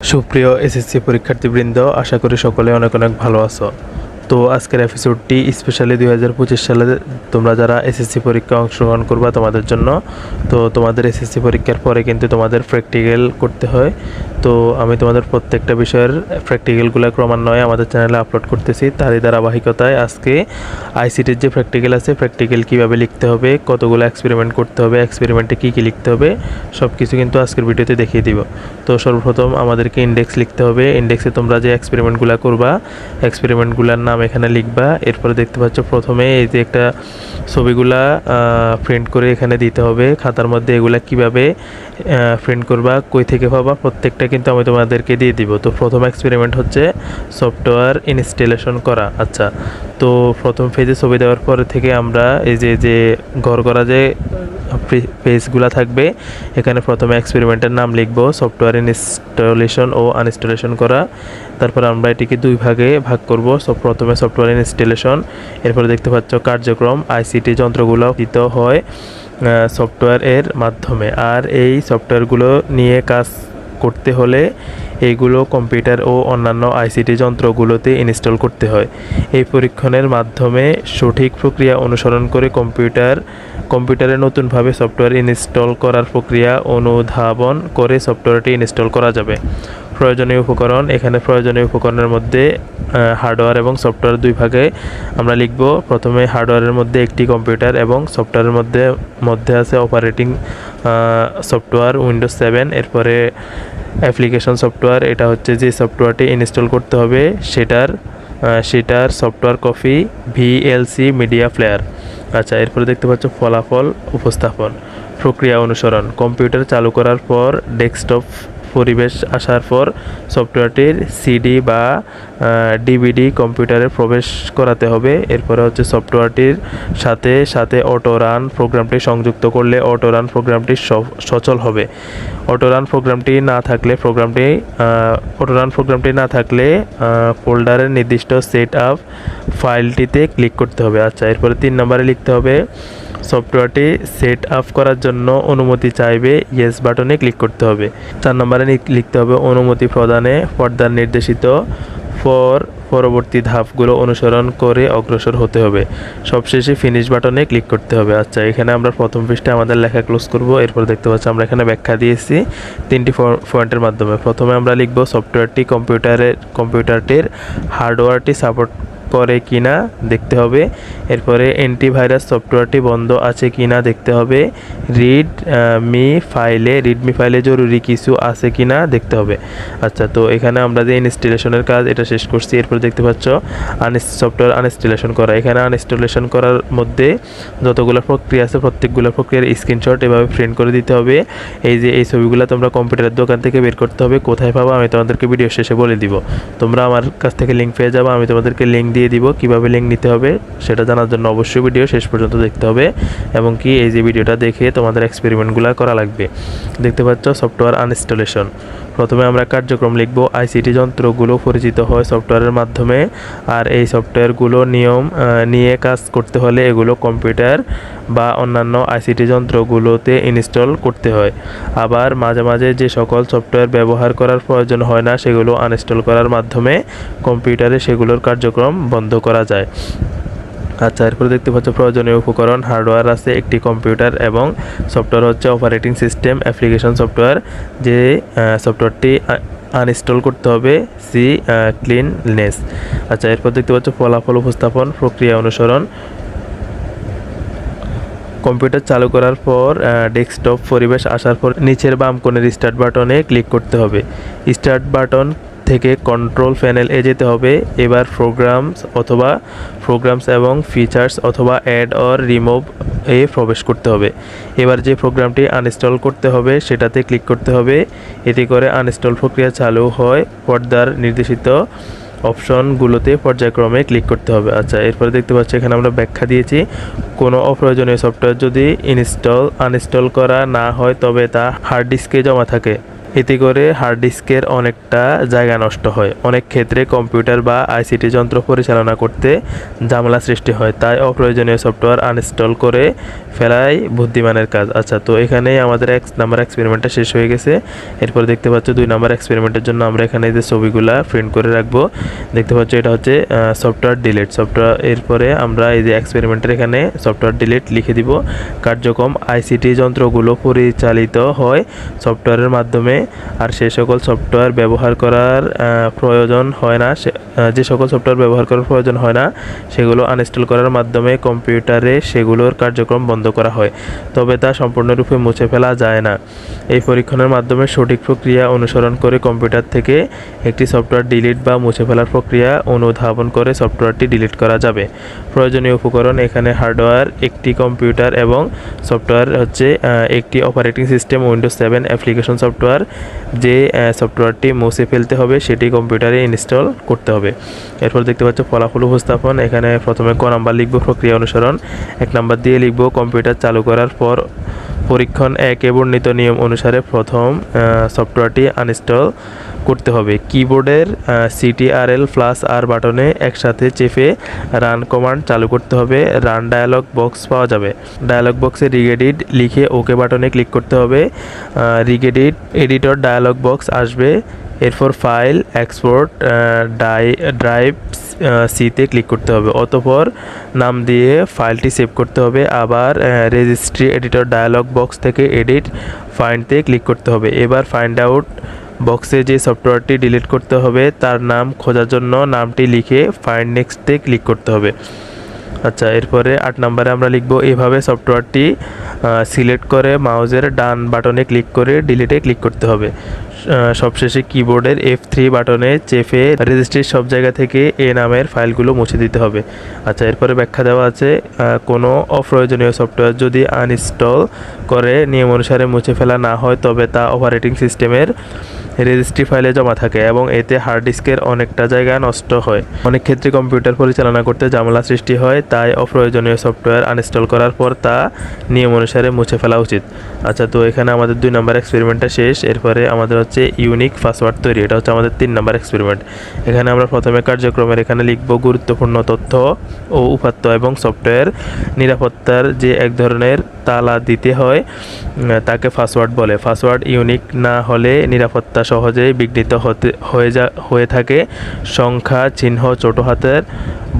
সুপ্রিয় এসএসসি পরীক্ষার্থীবৃন্দ, আশা করি সকলে অনেক অনেক ভালো আছো। তো আজকের এপিসোডটি স্পেশালি দুই হাজার পঁচিশ সালে তোমরা যারা এসএসসি পরীক্ষা অংশগ্রহণ করবা তোমাদের জন্য। তো তোমাদের এসএসসি পরীক্ষার পরে কিন্তু তোমাদের প্র্যাকটিক্যাল করতে হয়। তো আমি তোমাদের প্রত্যেকটা বিষয়ের প্র্যাকটিক্যালগুলো ক্রমান্বয়ে আমাদের চ্যানেলে আপলোড করতেছি। তারই ধারাবাহিকতায় আজকে আইসিটির যে প্র্যাকটিক্যাল আছে প্র্যাকটিক্যাল কীভাবে লিখতে হবে, কতগুলো এক্সপেরিমেন্ট করতে হবে এক্সপেরিমেন্টে কী কী লিখতে হবে সব কিছু কিন্তু আজকের ভিডিওতে দেখিয়ে দিব। তো সর্বপ্রথম আমাদেরকে ইন্ডেক্স লিখতে হবে। ইন্ডেক্সে তোমরা যে এক্সপেরিমেন্টগুলো করবা এক্সপেরিমেন্টগুলোর নাম এখানে লিখবা। এরপরে দেখতে পাচ্ছ প্রথমে এই যে একটা ছবিগুলা প্রিন্ট করে এখানে দিতে হবে। খাতার মধ্যে এগুলা কীভাবে প্রিন্ট করবা, কই থেকে পাবা, প্রত্যেকটা কিন্তু আমি তোমাদেরকে দিয়ে দিব। তো প্রথম এক্সপেরিমেন্ট হচ্ছে সফটওয়্যার ইনস্টলেশন করা। আচ্ছা তো প্রথম ফেজে ছবি দেওয়ার পরে থেকে আমরা এই যে যে ঘর করা যে পেজগুলো থাকবে, এখানে প্রথমে এক্সপেরিমেন্টের নাম লিখব সফটওয়্যার ইনস্টলেশন ও আনইনস্টলেশন করা। তারপর আমরা এটিকে দুই ভাগে ভাগ করব, সব প্রথমে সফটওয়্যার ইনস্টলেশন এরপরে দেখতে পাচ্ছ কার্যক্রম আইসিটি যন্ত্রগুলো দিত হয়। সফটওয়্যার এর মাধ্যমে। আর এই সফটওয়্যারগুলো নিয়ে কাজ করতে হলে এইগুলো কম্পিউটার ও অন্যান্য আইসিটি যন্ত্রগুলোতে ইনস্টল করতে হয়। এই পরীক্ষণের মাধ্যমে সঠিক প্রক্রিয়া অনুসরণ করে কম্পিউটার কম্পিউটারে নতুনভাবে সফটওয়্যার ইনস্টল করার প্রক্রিয়া অনুধাবন করে সফটওয়্যারটি ইনস্টল করা যাবে। প্রয়োজনীয় উপকরণ। এখানে প্রয়োজনীয় উপকরণের মধ্যে হার্ডওয়্যার এবং সফটওয়্যার দুই ভাগে আমরা লিখব। প্রথমে হার্ডওয়্যারের মধ্যে একটি কম্পিউটার এবং সফটওয়্যারের মধ্যে মধ্যে আছে অপারেটিং সফটওয়্যার উইন্ডোজ সেভেন। এরপরে অ্যাপ্লিকেশন সফটওয়্যার, এটা হচ্ছে যে সফটওয়্যারটি ইনস্টল করতে হবে, সেটার সেটার software copy, VLC media player. আচ্ছা এরপরে দেখতে পাচ্ছ ফলাফল, উপস্থাপন প্রক্রিয়া অনুসরণ। কম্পিউটার চালু করার পর ডেস্কটপ পরিবেশ আসার পর সফটওয়্যারটির সিডি বা ডিভিডি কম্পিউটারে প্রবেশ করাতে হবে। এরপরে হচ্ছে সফটওয়্যারটির সাথে সাথে অটো রান প্রোগ্রামটি সংযুক্ত করলে অটো রান প্রোগ্রামটি সচল হবে। অটো রান প্রোগ্রামটি না থাকলে প্রোগ্রামটি অটো রান প্রোগ্রামটি না থাকলে ফোল্ডারের নির্দিষ্ট সেট আপ ফাইলটিতে ক্লিক করতে হবে। আচ্ছা এরপরে তিন নম্বরে লিখতে হবে সফটওয়্যারটি সেট আপ করার জন্য অনুমতি চাইবে। ইয়েস বাটনে ক্লিক করতে হবে। চার নম্বরে লিখতে হবে অনুমতি প্রদানে পর্দার নির্দেশিত ফর পরবর্তী ধাপগুলো অনুসরণ করে অগ্রসর হতে হবে। সবশেষে ফিনিশ বাটনে ক্লিক করতে হবে। আচ্ছা এখানে আমরা প্রথম পৃষ্ঠে আমাদের লেখা ক্লোজ করব। এরপর দেখতে পাচ্ছি আমরা এখানে ব্যাখ্যা দিয়েছি তিনটি পয়েন্টের মাধ্যমে। প্রথমে আমরা লিখব সফটওয়্যারটি কম্পিউটারের, কম্পিউটারটির হার্ডওয়্যারটি সাপোর্ট করে কিনা দেখতে হবে। এরপরে অ্যান্টিভাইরাস সফটওয়্যারটি বন্ধ আছে কিনা দেখতে হবে। রিড মি ফাইলে রিডমি ফাইলে জরুরি কিছু আছে কিনা দেখতে হবে। আচ্ছা তো এখানে আমরা যে ইনস্টলেশনের কাজ, এটা শেষ করছি। এরপর দেখতে পাচ্ছ আন সফটওয়্যার আনইনস্টলেশন করা। এখানে আনইনস্টলেশন করার মধ্যে যতগুলো প্রক্রিয়া আছে, প্রত্যেকগুলো প্রক্রিয়ার স্ক্রিনশট এভাবে প্রিন্ট করে দিতে হবে। এই যে এই ছবিগুলো তোমরা কম্পিউটারের দোকান থেকে বের করতে হবে, কোথায় পাবো আমি তোমাদেরকে ভিডিও শেষে বলে দিব। তোমরা আমার কাছ থেকে লিঙ্ক পেয়ে যাব, আমি তোমাদেরকে লিঙ্ক দিয়ে দিব, কীভাবে লিঙ্ক নিতে হবে সেটা জানার জন্য অবশ্যই ভিডিও শেষ পর্যন্ত দেখতে হবে। এবং কি এই যে ভিডিওটা দেখে তোমাদের এক্সপেরিমেন্টগুলো করা লাগবে। দেখতে পাচ্ছ সফটওয়্যার আনইনস্টলেশন প্রথমে আমরা কার্যক্রম লিখব। আইসিটি যন্ত্রগুলো পরিচিত হয় সফটওয়্যারের মাধ্যমে আর এই সফটওয়্যারগুলো নিয়ম নিয়ে কাজ করতে হলে এগুলো কম্পিউটার বা অন্যান্য আইসিটি যন্ত্রগুলোতে ইনস্টল করতে হয়। আবার মাঝে মাঝে যে সকল সফটওয়্যার ব্যবহার করার প্রয়োজন হয় না, সেগুলো আনইনস্টল করার মাধ্যমে কম্পিউটারে সেগুলোর কার্যক্রম বন্ধ করা যায়। আচ্ছা এরপরে দেখতে পাচ্ছ প্রয়োজনীয় উপকরণ, হার্ডওয়্যার আছে, একটি কম্পিউটার এবং সফটওয়্যার হচ্ছে অপারেটিং সিস্টেম অ্যাপ্লিকেশন সফটওয়্যার যে সফটওয়্যারটি আনইনস্টল করতে হবে সি ক্লিননেস আচ্ছা এরপর দেখতে পাচ্ছ ফলাফল উপস্থাপন, প্রক্রিয়া অনুসরণ। কম্পিউটার চালু করার পর ডেস্কটপ পরিবেশ আসার পর নিচের বাম কোণের স্টার্ট বাটনে ক্লিক করতে হবে। স্টার্ট বাটন থেকে কন্ট্রোল প্যানেল এ যেতে হবে। এবার প্রোগ্রামস অথবা প্রোগ্রামস এবং ফিচার্স অথবা অ্যাড অর রিমুভ এ প্রবেশ করতে হবে। এবার যে প্রোগ্রামটি আনইনস্টল করতে হবে, সেটাতে ক্লিক করতে হবে। এতে করে আনইনস্টল প্রক্রিয়া চালু হয়। পর্দার নির্দেশিত অপশনগুলোতে পর্যায়ক্রমে ক্লিক করতে হবে। আচ্ছা এরপরে দেখতে পাচ্ছি, এখানে আমরা ব্যাখ্যা দিয়েছি। কোনো অপ্রয়োজনীয় সফটওয়্যার যদি ইনস্টল আনইনস্টল করা না হয়, তবে তা হার্ড ডিস্কে জমা থাকে। এতে করে হার্ড ডিস্কের অনেকটা জায়গা নষ্ট হয়। অনেক ক্ষেত্রে কম্পিউটার বা আইসিটি যন্ত্র পরিচালনা করতে ঝামেলা সৃষ্টি হয়। তাই অপ্রয়োজনীয় সফটওয়্যার আনইনস্টল করে ফেলাই বুদ্ধিমানের কাজ। আচ্ছা তো এখানেই আমাদের এক নাম্বার এক্সপেরিমেন্টটা শেষ হয়ে গেছে। এরপর দেখতে পাচ্ছ দুই নাম্বার এক্সপেরিমেন্টের জন্য আমরা এখানে যে ছবিগুলা প্রিন্ট করে রাখব। দেখতে পাচ্ছ এটা হচ্ছে সফটওয়্যার ডিলিট সফটওয়্যার এরপরে আমরা এই যে এক্সপেরিমেন্টের এখানে সফটওয়্যার ডিলিট লিখে দিব। কার্যক্রম আইসিটি যন্ত্রগুলো পরিচালিত হয় সফটওয়্যারের মাধ্যমে আর সে সকল সফটওয়্যার ব্যবহার করার প্রয়োজন হয় না। যে সকল সফটওয়্যার ব্যবহার করার প্রয়োজন হয় না, সেগুলো আনইনস্টল করার মাধ্যমে কম্পিউটারে সেগুলোর কার্যক্রম বন্ধ করা হয়। তবে তা সম্পূর্ণরূপে মুছে ফেলা যায় না। এই পরীক্ষণের মাধ্যমে সঠিক প্রক্রিয়া অনুসরণ করে কম্পিউটার থেকে একটি সফটওয়্যার ডিলিট বা মুছে ফেলার প্রক্রিয়া অনুধাবন করে সফটওয়্যারটি ডিলিট করা যাবে। প্রয়োজনীয় উপকরণ এখানে হার্ডওয়্যার একটি কম্পিউটার এবং সফটওয়্যার হচ্ছে একটি operating system Windows seven application software যে সফটওয়্যারটি মুছে ফেলতে হবে, সেটি কম্পিউটারে ইনস্টল করতে হবে। এরপর দেখতে পাচ্ছ ফলাফল উপস্থাপন। এখানে প্রথমে ক নাম্বার লিখব, প্রক্রিয়া অনুসরণ। এক নাম্বার দিয়ে লিখব কম্পিউটার চালু করার পর পরীক্ষণ একে বর্ণিত নিয়ম অনুসারে প্রথম সফটওয়্যারটি আনইনস্টল করতে হবে। কিবোর্ডের সিটিআরএল প্লাস আর বাটনে একসাথে চেপে রান কমান্ড চালু করতে হবে। রান ডায়ালগ বক্স পাওয়া যাবে। ডায়ালগ বক্সে রিগেডিট লিখে ওকে বাটনে ক্লিক করতে হবে। রিগেডিট এডিটর ডায়ালগ বক্স আসবে। এরপর ফাইল এক্সপোর্ট ডাই ড্রাইভ সিতে ক্লিক করতে হবে। অতপর নাম দিয়ে ফাইলটি সেভ করতে হবে। আবার রেজিস্ট্রি এডিটর ডায়ালগ বক্স থেকে এডিট ফাইন্ডতে ক্লিক করতে হবে। এবার ফাইন্ড আউট বক্সে যে সফটওয়্যারটি ডিলিট করতে হবে, তার নাম খোঁজার জন্য নামটি লিখে ফাইন্ড নেক্সটে ক্লিক করতে হবে। আচ্ছা এরপরে আট নম্বরে আমরা লিখব, এভাবে সফটওয়্যারটি সিলেক্ট করে মাউজের ডান বাটনে ক্লিক করে ডিলিটে ক্লিক করতে হবে। সবশেষে কিবোর্ডের এফ থ্রি বাটনে চেপে রেজিস্ট্রির সব জায়গা থেকে এ নামের ফাইলগুলো মুছে দিতে হবে। আচ্ছা এরপরে ব্যাখ্যা দেওয়া আছে কোনো অপ্রয়োজনীয় সফটওয়্যার যদি আনইনস্টল করে, নিয়ম অনুসারে মুছে ফেলা না হয়, তবে তা অপারেটিং সিস্টেমের রেজিস্ট্রি ফাইলে জমা থাকে এবং এতে হার্ড ডিস্কের অনেকটা জায়গা নষ্ট হয়। অনেক ক্ষেত্রে কম্পিউটার পরিচালনা করতে জামলা সৃষ্টি হয়, তাই অপ্রয়োজনীয় সফটওয়্যার আনইনস্টল করার পর তা নিয়ম অনুসারে মুছে ফেলা উচিত। আচ্ছা তো এখানে আমাদের দুই নম্বর এক্সপেরিমেন্টটা শেষ, এরপরে আমাদের হচ্ছে ইউনিক পাসওয়ার্ড তৈরি, এটা হচ্ছে আমাদের তিন নম্বর এক্সপেরিমেন্ট এখানে আমরা প্রথমে কার্যক্রমের এখানে লিখব গুরুত্বপূর্ণ তথ্য ও উপাত্ত এবং সফটওয়্যার নিরাপত্তার যে এক ধরনের তালা দিতে হয় তাকে পাসওয়ার্ড বলে। পাসওয়ার্ড ইউনিক না হলে নিরাপত্তা সহজেই বিঘ্নিত হতে হয়ে যা হয়ে থাকে। সংখ্যা, চিহ্ন, ছোট হাতের,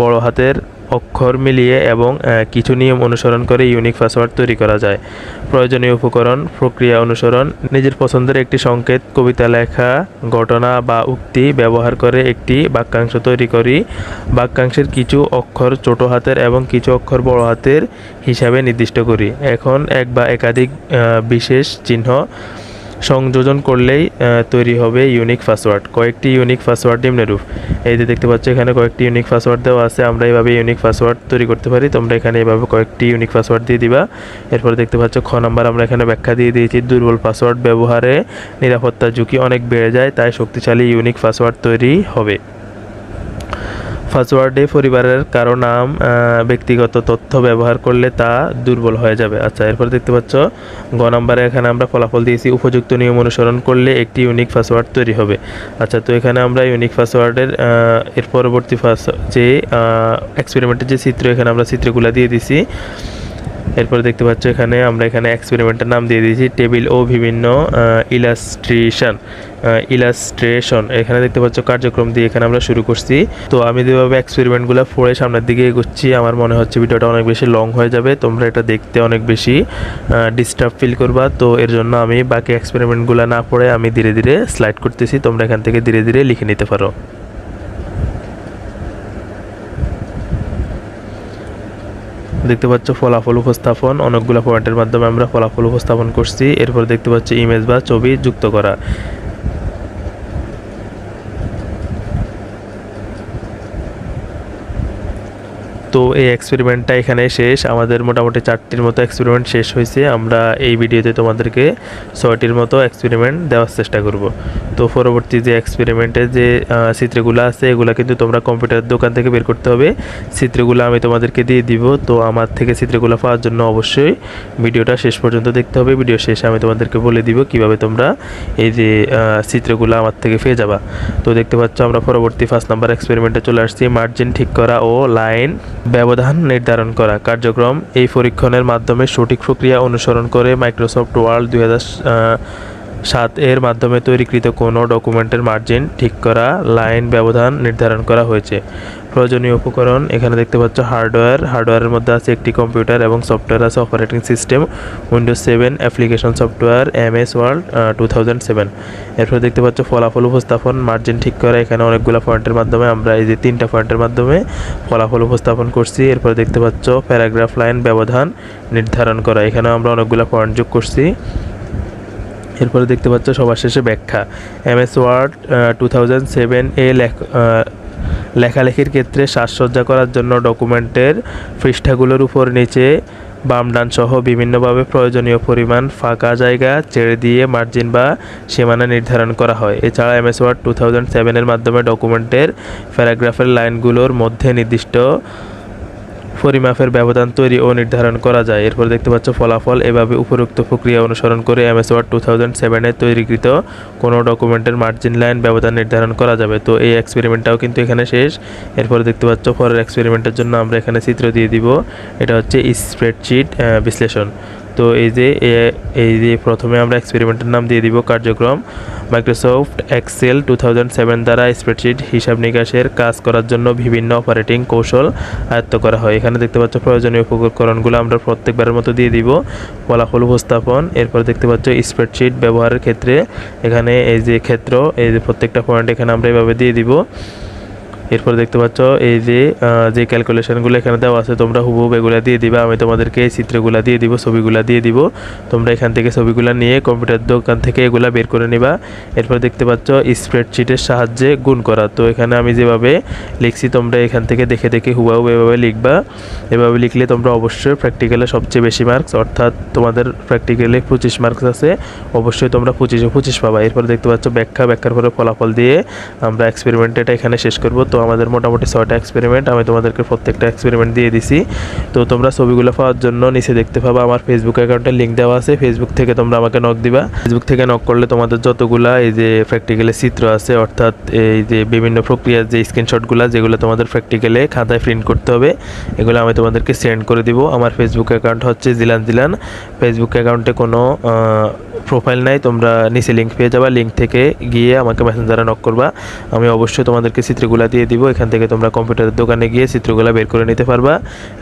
বড় হাতের অক্ষর মিলিয়ে এবং কিছু নিয়ম অনুসরণ করে ইউনিক পাসওয়ার্ড তৈরি করা যায়। প্রয়োজনীয় উপকরণ, প্রক্রিয়া অনুসরণ, নিজের পছন্দের একটি সংকেত, কবিতা লেখা, ঘটনা বা উক্তি ব্যবহার করে একটি বাক্যাংশ তৈরি করি। বাক্যাংশের কিছু অক্ষর ছোট হাতের এবং কিছু অক্ষর বড় হাতের হিসাবে নির্দিষ্ট করি। এখন এক বা একাধিক বিশেষ চিহ্ন সংযোজন করলেই তৈরি হবে ইউনিক পাসওয়ার্ড কয়েকটি ইউনিক পাসওয়ার্ড নিম্নরূপ এই যে দেখতে পাচ্ছ এখানে কয়েকটি ইউনিক পাসওয়ার্ড দেওয়া আছে, আমরা এইভাবে ইউনিক পাসওয়ার্ড তৈরি করতে পারি। তোমরা এখানে এইভাবে কয়েকটি ইউনিক পাসওয়ার্ড দিয়ে দিবা। এরপর দেখতে পাচ্ছ খ নাম্বার আমরা এখানে ব্যাখ্যা দিয়ে দিয়েছি, দুর্বল পাসওয়ার্ড ব্যবহারে নিরাপত্তা ঝুঁকি অনেক বেড়ে যায়, তাই শক্তিশালী ইউনিক পাসওয়ার্ড তৈরি হবে। পাসওয়ার্ডে পরিবারের কারও নাম ব্যক্তিগত তথ্য ব্যবহার করলে তা দুর্বল হয়ে যাবে। আচ্ছা এরপর দেখতে পাচ্ছ, গ নাম্বারে এখানে আমরা ফলাফল দিয়েছি। উপযুক্ত নিয়ম অনুসরণ করলে একটি ইউনিক পাসওয়ার্ড তৈরি হবে। আচ্ছা তো এখানে আমরা ইউনিক পাসওয়ার্ডের এর পরবর্তী ফাস যে এক্সপেরিমেন্টের যে চিত্র, এখানে আমরা চিত্রগুলো দিয়ে দিছি। এরপর দেখতে পাচ্ছ এখানে আমরা এখানে এক্সপেরিমেন্টের নাম দিয়ে দিয়েছি টেবিল ও বিভিন্ন ইলাস্ট্রেশন ইলাস্ট্রেশন এখানে দেখতে পাচ্ছ কার্যক্রম দিয়ে এখানে আমরা শুরু করছি। তো আমি যেভাবে এক্সপেরিমেন্টগুলো পড়ে সামনের দিকে এগোচ্ছি, আমার মনে হচ্ছে ভিডিওটা অনেক বেশি লং হয়ে যাবে, তোমরা এটা দেখতে অনেক বেশি ডিস্টার্ব ফিল করবা। তো এর জন্য আমি বাকি এক্সপেরিমেন্টগুলো না পড়ে আমি ধীরে ধীরে স্লাইড করতেছি, তোমরা এখান থেকে ধীরে ধীরে লিখে নিতে পারো। দেখতে পাচ্ছ ফলাফল উপস্থাপন। অনেকগুলো পয়েন্টের মাধ্যমে আমরা ফলাফল উপস্থাপন করছি। এরপর দেখতে পাচ্ছি ইমেজ বা ছবি যুক্ত করা। তো এই এক্সপেরিমেন্টটা এখানে শেষ। আমাদের মোটামুটি চারটির মতো এক্সপেরিমেন্ট শেষ হয়েছে। আমরা এই ভিডিওতে তোমাদেরকে ছয়টির মতো এক্সপেরিমেন্ট দেওয়ার চেষ্টা করব। তো পরবর্তী যে এক্সপেরিমেন্টের যে চিত্রগুলো আছে, এগুলো কিন্তু তোমরা কম্পিউটার দোকান থেকে বের করতে হবে। চিত্রগুলো আমি তোমাদেরকে দিয়ে দিব। তো আমার থেকে চিত্রগুলো পাওয়ার জন্য অবশ্যই ভিডিওটা শেষ পর্যন্ত দেখতে হবে। ভিডিও শেষে আমি তোমাদেরকে বলে দিব কীভাবে তোমরা এই যে চিত্রগুলো আমার থেকে পেয়ে যাবা। তো দেখতে পাচ্ছ আমরা পরবর্তী ফার্স্ট নাম্বার এক্সপেরিমেন্টে চলে আসছি। মার্জিন ঠিক করা ও লাইন ব্যবধান নির্ধারণ করা। কার্যক্রম এই পরীক্ষণের মাধ্যমে সঠিক প্রক্রিয়া অনুসরণ করে মাইক্রোসফট ওয়ার্ল্ড দু হাজার সাত এর মাধ্যমে তৈরিকৃত কোনো ডকুমেন্টের মার্জিন ঠিক করা, লাইন ব্যবধান নির্ধারণ করা হয়েছে। প্রয়োজনীয় উপকরণ এখানে দেখতে পাচ্ছ হার্ডওয়্যার। হার্ডওয়্যারের মধ্যে আছে একটি কম্পিউটার এবং সফটওয়্যার, আছে operating system, Windows seven, application software M S world two thousand seven. এরপরে দেখতে পাচ্ছ ফলাফল উপস্থাপন, মার্জিন ঠিক করা, এখানে অনেকগুলো পয়েন্টের মাধ্যমে, আমরা এই যে তিনটা পয়েন্টের মাধ্যমে ফলাফল উপস্থাপন করছি। এরপরে দেখতে পাচ্ছ প্যারাগ্রাফ লাইন ব্যবধান নির্ধারণ করা, এখানেও আমরা অনেকগুলো পয়েন্ট যোগ করছি। এরপরে দেখতে পাচ্ছ সবার শেষে ব্যাখ্যা। M S word two thousand seven এ লেখ লেখালেখির ক্ষেত্রে সাজসজ্জা করার জন্য ডকুমেন্টের পৃষ্ঠাগুলোর উপর নিচে বাম ডান সহ বিভিন্নভাবে প্রয়োজনীয় পরিমাণ ফাঁকা জায়গা ছেড়ে দিয়ে মার্জিন বা সীমানা নির্ধারণ করা হয়। এছাড়া M S word two thousand সেভেনের মাধ্যমে ডকুমেন্টের প্যারাগ্রাফের লাইনগুলোর মধ্যে নির্দিষ্ট পরিমাপের ব্যবধান তৈরি ও নির্ধারণ করা যায়। এরপর দেখতে পাচ্ছ ফলাফল। এভাবে উপরোক্ত প্রক্রিয়া অনুসরণ করে এমএস ওয়ার্ড টু থাউজেন্ড সেভেনে তৈরিকৃত কোনো ডকুমেন্টের মার্জিন লাইন ব্যবধান নির্ধারণ করা যাবে। তো এই এক্সপেরিমেন্টটাও কিন্তু এখানে শেষ। এরপর দেখতে পাচ্ছ পরের এক্সপেরিমেন্টের জন্য আমরা এখানে চিত্র দিয়ে দিব। এটা হচ্ছে স্প্রেডশিট বিশ্লেষণ। তো এই যে এই যে প্রথমে আমরা এক্সপেরিমেন্টের নাম দিয়ে দিব কার্যক্রম। মাইক্রোসফট এক্সেল টু দ্বারা স্প্রেডশিট হিসাব নিকাশের কাজ করার জন্য বিভিন্ন অপারেটিং কৌশল আয়ত্ত করা হয়। এখানে দেখতে পাচ্ছ প্রয়োজনীয় উপকরণগুলো আমরা প্রত্যেকবারের মতো দিয়ে দিব। ফলাফল উপস্থাপন, এরপর দেখতে পাচ্ছ স্প্রেডশিট ব্যবহারের ক্ষেত্রে এখানে এই যে ক্ষেত্র, এই যে প্রত্যেকটা পয়েন্ট এখানে আমরা এভাবে দিয়ে দিব। এরপর দেখতে পাচ্ছ, এই যে যে ক্যালকুলেশনগুলো এখানে দেওয়া আছে, তোমরা হুবহুব এগুলা দিয়ে দিবা, আমি তোমাদেরকে এই চিত্রগুলা দিয়ে দিব, ছবিগুলা দিয়ে দিব। তোমরা এখান থেকে ছবিগুলা নিয়ে কম্পিউটার দোকান থেকে এগুলা বের করে নিবা। এরপর দেখতে পাচ্ছ স্প্রেডশিটের সাহায্যে গুণ করা। তো এখানে আমি যেভাবে লিখছি, তোমরা এখান থেকে দেখে দেখে হুবাহু এভাবে লিখবা। এভাবে লিখলে তোমরা অবশ্যই প্র্যাকটিক্যালে সবচেয়ে বেশি মার্কস অর্থাৎ তোমাদের প্র্যাকটিক্যালে পঁচিশ মার্কস আছে, অবশ্যই তোমরা পঁচিশে পঁচিশ পাবা। এরপর দেখতে পাচ্ছ, ব্যাখ্যা, ব্যাখ্যার পরে ফলাফল দিয়ে আমরা এক্সপেরিমেন্ট এটা এখানে শেষ করব। তো আমাদের মোটামুটি ছয়টা এক্সপেরিমেন্ট আমি তোমাদেরকে প্রত্যেকটা এক্সপেরিমেন্ট দিয়ে দিছি। তো তোমরা ছবিগুলো পাওয়ার জন্য নিচে দেখতে পাবা, আমার ফেসবুক অ্যাকাউন্টের লিঙ্ক দেওয়া আছে। ফেসবুক থেকে তোমরা আমাকে নক দিবা। ফেসবুক থেকে নক করলে তোমাদের যতগুলা এই যে প্র্যাকটিক্যালে চিত্র আছে, অর্থাৎ এই যে বিভিন্ন প্রক্রিয়ার যে স্ক্রিনশটগুলো যেগুলো তোমাদের প্র্যাকটিক্যালে খাতায় প্রিন্ট করতে হবে, এগুলো আমি তোমাদেরকে সেন্ড করে দিব। আমার ফেসবুক অ্যাকাউন্ট হচ্ছে জিলান জিলান। ফেসবুক অ্যাকাউন্টে কোনো প্রোফাইল নাই, তোমরা নিচে লিঙ্ক পেয়ে যাবা। লিঙ্ক থেকে গিয়ে আমাকে মেসেঞ্জারে নক করবা। আমি অবশ্যই তোমাদেরকে চিত্রগুলো দিয়ে দিব, এখান থেকে তোমরা কম্পিউটারের দোকানে গিয়ে চিত্রগুলো বের করে নিতে পারবা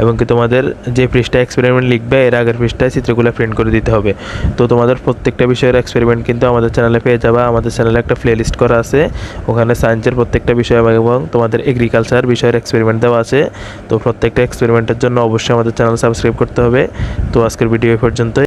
এবং কি তোমাদের যে পৃষ্ঠায় এক্সপেরিমেন্ট লিখবে, এর আগের পৃষ্ঠায় চিত্রগুলো প্রিন্ট করে দিতে হবে। তো তোমাদের প্রত্যেকটা বিষয়ের এক্সপেরিমেন্ট কিন্তু আমাদের চ্যানেলে পেয়ে যাবা। আমাদের চ্যানেলে একটা প্লে লিস্ট করা আছে। ওখানে সায়েন্সের প্রত্যেকটা বিষয় এবং তোমাদের এগ্রিকালচার বিষয়ের এক্সপেরিমেন্ট দেওয়া আছে। তো প্রত্যেকটা এক্সপেরিমেন্টের জন্য অবশ্যই আমাদের চ্যানেল সাবস্ক্রাইব করতে হবে। তো আজকের ভিডিও এ পর্যন্তই।